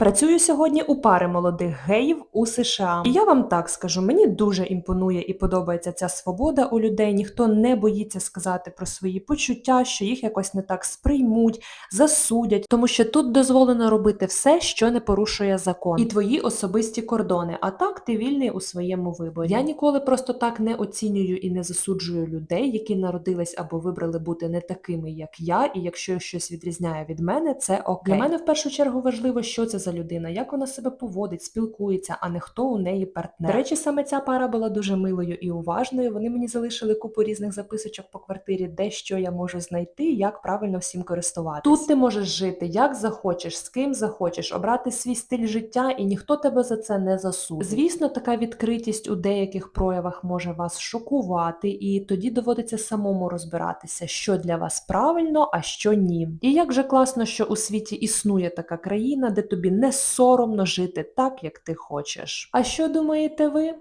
Працюю сьогодні у пари молодих геїв у США. І я вам так скажу, мені дуже імпонує і подобається ця свобода у людей. Ніхто не боїться сказати про свої почуття, що їх якось не так сприймуть, засудять, тому що тут дозволено робити все, що не порушує закон, і твої особисті кордони. А так ти вільний у своєму виборі. Я ніколи просто так не оцінюю і не засуджую людей, які народились або вибрали бути не такими, як я, і якщо щось відрізняє від мене, це окей. Для мене в першу чергу важливо, що це за людина, як вона себе поводить, спілкується, а не хто у неї партнер. До речі, саме ця пара була дуже милою і уважною. Вони мені залишили купу різних записочок по квартирі, де що я можу знайти, як правильно всім користуватись. Тут ти можеш жити як захочеш, з ким захочеш, обрати свій стиль життя, і ніхто тебе за це не засудить. Звісно, така відкритість у деяких проявах може вас шокувати, і тоді доводиться самому розбиратися, що для вас правильно, а що ні. І як же класно, що у світі існує така країна, де тобі не соромно жити так, як ти хочеш. А що думаєте ви?